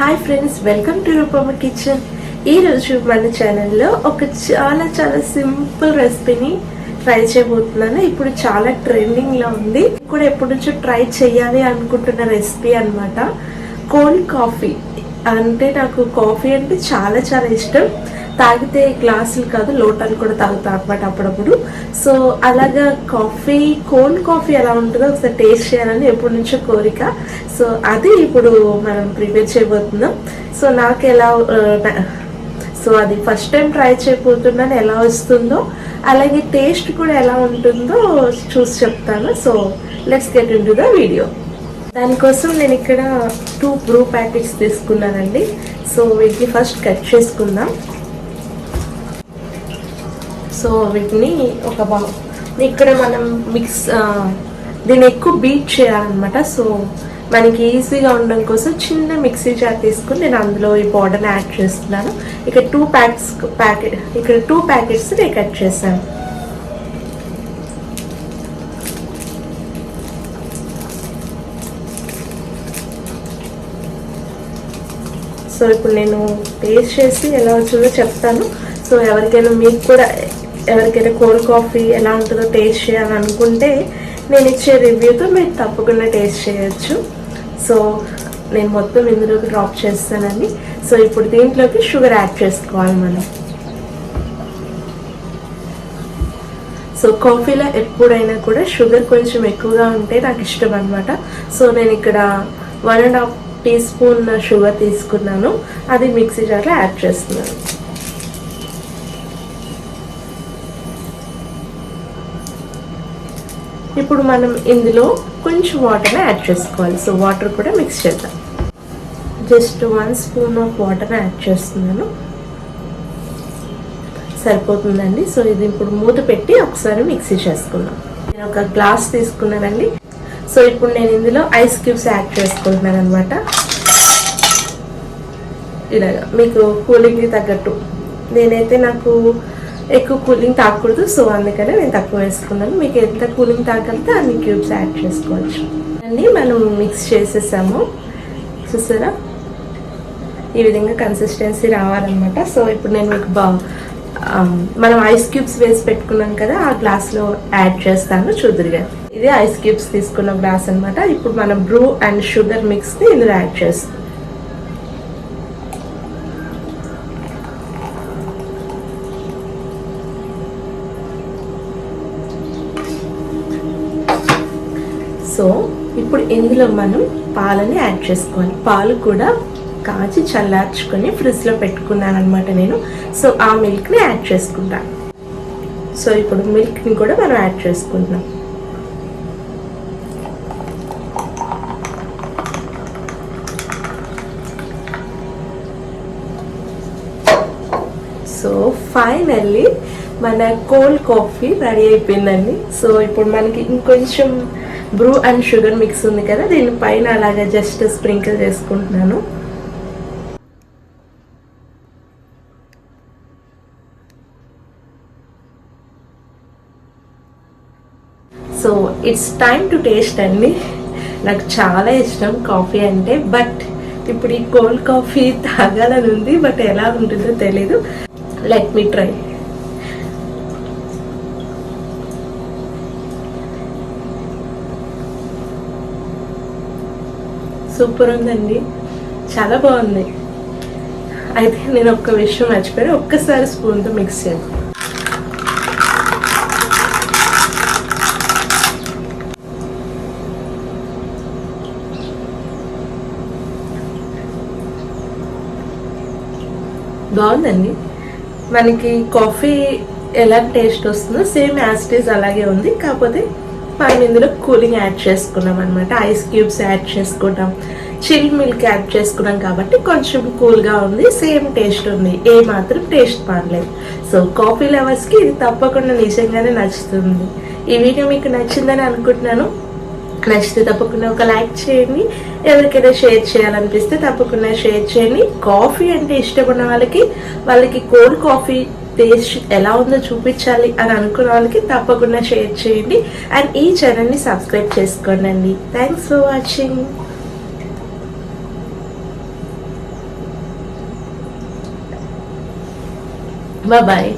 Hi friends welcome to Rupamma kitchen ఈ రోజు మన ఛానల్లో ఒక చాలా చాలా సింపుల్ రెసిపీని ట్రై చేయబోతున్నాను. ఇప్పుడు చాలా ట్రెండింగ్లో ఉంది. కూడా ఎప్పటి నుంచో ట్రై చేయాలి అనుకుంటున్న రెసిపీ అన్నమాట. కోల్డ్ కాఫీ అంటే నాకు కాఫీ అంటే చాలా చాలా ఇష్టం. తాగితే గ్లాసులు కాదు లోటాలు కూడా తాగుతా అనమాట అప్పుడప్పుడు. సో అలాగా కాఫీ కోల్డ్ కాఫీ ఎలా ఉంటుందో ఒకసారి టేస్ట్ చేయాలని ఎప్పటి నుంచో కోరిక. సో అది ఇప్పుడు మనం ప్రిపేర్ చేయబోతున్నాం. సో నాకు ఎలా సో అది ఫస్ట్ టైం ట్రై చేయబోతున్నాను ఎలా వస్తుందో అలాగే టేస్ట్ కూడా ఎలా ఉంటుందో చూసి చెప్తాను. So let's get into the video దానికోసం నేను ఇక్కడ టూ బ్రూ ప్యాకెట్స్ తీసుకున్నానండి. సో వీటిని ఫస్ట్ కట్ చేసుకుందాం. సో వీటిని ఒక బా ఇక్కడ మనం మిక్స్ దీన్ని ఎక్కువ బీట్ చేయాలన్నమాట. సో మనకి ఈజీగా ఉండడం కోసం చిన్న మిక్సీ జార్ తీసుకుని నేను అందులో ఈ పౌడర్ని యాడ్ చేస్తున్నాను. ఇక్కడ టూ ప్యాకెట్స్ ప్యాకెట్ ఇక్కడ టూ ప్యాకెట్స్ నేను కట్ చేశాను. సో ఇప్పుడు నేను టేస్ట్ చేసి ఎలా వచ్చిందో చెప్తాను. సో ఎవరికైనా మీకు కూడా ఎవరికైనా కోల్డ్ కాఫీ ఎలా ఉంటుందో టేస్ట్ చేయాలనుకుంటే నేను ఇచ్చే రివ్యూతో మీరు తప్పకుండా టేస్ట్ చేయొచ్చు. సో నేను మొత్తం ఇందులోకి డ్రాప్ చేస్తానండి సో ఇప్పుడు దీంట్లోకి షుగర్ యాడ్ చేసుకోవాలి మనం. సో కాఫీలో ఎప్పుడైనా కూడా షుగర్ కొంచెం ఎక్కువగా ఉంటే నాకు ఇష్టం అనమాట సో నేను ఇక్కడ one and half teaspoon sugar తీసుకున్నాను. అది మిక్సీ జార్లో యాడ్ చేస్తున్నాను. ఇప్పుడు మనం ఇందులో కొంచెం వాటర్ని యాడ్ చేసుకోవాలి. సో వాటర్ కూడా మిక్స్ చేద్దాం. Just one spoon of water add చేస్తున్నాను. సరిపోతుందండి. సో ఇది ఇప్పుడు మూత పెట్టి ఒకసారి మిక్సీ చేసుకుందాం. నేను ఒక గ్లాస్ తీసుకున్నానండి. సో ఇప్పుడు నేను ఇందులో ఐస్ క్యూబ్స్ యాడ్ చేసుకుంటున్నాను అనమాట ఇలాగా. మీకు కూలింగ్కి తగ్గట్టు. నేనైతే నాకు ఎక్కువ కూలింగ్ తాగకూడదు సో అందుకనే నేను తక్కువ వేసుకున్నాను. మీకు ఎంత కూలింగ్ తాగలితే అన్ని క్యూబ్స్ యాడ్ చేసుకోవచ్చు. అన్నీ మనం మిక్స్ చేసేసాము. చూసారా? ఈ విధంగా కన్సిస్టెన్సీ రావాలన్నమాట. సో ఇప్పుడు నేను మీకు బా మనం ఐస్ క్యూబ్స్ వేసి పెట్టుకున్నాం కదా ఆ గ్లాస్లో యాడ్ చేస్తాను. చూదురుగా ఇది ఐస్ క్యూబ్స్ తీసుకున్న గ్లాస్ అనమాట ఇప్పుడు మనం బ్రూ అండ్ షుగర్ మిక్స్ని ఇందులో యాడ్ చేస్తాం. సో ఇప్పుడు ఇందులో మనం పాలని యాడ్ చేసుకోవాలి. పాలు కూడా కాచి చల్లార్చుకొని ఫ్రిడ్జ్లో పెట్టుకున్నాను అనమాట నేను. సో ఆ మిల్క్ని యాడ్ చేసుకుంటాను సో ఇప్పుడు మిల్క్ని కూడా మనం యాడ్ చేసుకుంటున్నాం. సో ఫైనల్లీ మన కోల్డ్ కాఫీ రెడీ అయిపోయిందండి. సో ఇప్పుడు మనకి ఇంకొంచెం బ్రూ అండ్ షుగర్ మిక్స్ ఉంది కదా దీని పైన అలాగే జస్ట్ స్ప్రింకిల్ చేసుకుంటున్నాను. So it's time to taste అండి. నాకు చాలా ఇష్టం కాఫీ అంటే బట్ ఇప్పుడు ఈ కోల్డ్ కాఫీ తాగాలని ఉంది బట్ ఎలా ఉంటుందో తెలీదు. లెట్ మీ ట్రై సూపర్ ఉందండి చాలా బాగుంది. అయితే నేను ఒక్క విషయం మర్చిపోయాను. ఒక్కసారి స్పూన్తో మిక్స్ చేయాలి బాగుందండి. మనకి కాఫీ ఎలా టేస్ట్ వస్తుందో సేమ్ యాస్టేజ్ అలాగే ఉంది. కాకపోతే మనం ఇందులో కూలింగ్ యాడ్ చేసుకున్నాం అనమాట ఐస్ క్యూబ్స్ యాడ్ చేసుకుంటాం. చిల్ మిల్క్ యాడ్ చేసుకున్నాం కాబట్టి కొంచెం కూల్గా ఉంది. సేమ్ టేస్ట్ ఉంది. ఏ మాత్రం టేస్ట్ పాడలేదు సో కాఫీ లవర్స్కి ఇది తప్పకుండా నిజంగానే నచ్చుతుంది. ఈ వీడియో మీకు నచ్చిందని అనుకుంటున్నాను. నచ్చితే తప్పకుండా ఒక లైక్ చేయండి. ఎవరికైనా షేర్ చేయాలనిపిస్తే తప్పకుండా షేర్ చేయండి. కాఫీ అంటే ఇష్టపడిన వాళ్ళకి వాళ్ళకి కోల్డ్ కాఫీ టేస్ట్ ఎలా ఉందో చూపించాలి అని అనుకున్న వాళ్ళకి తప్పకుండా షేర్ చేయండి. అండ్ ఈ ఛానల్ని సబ్స్క్రైబ్ చేసుకోండి థ్యాంక్స్ ఫర్ వాచింగ్ బాయ్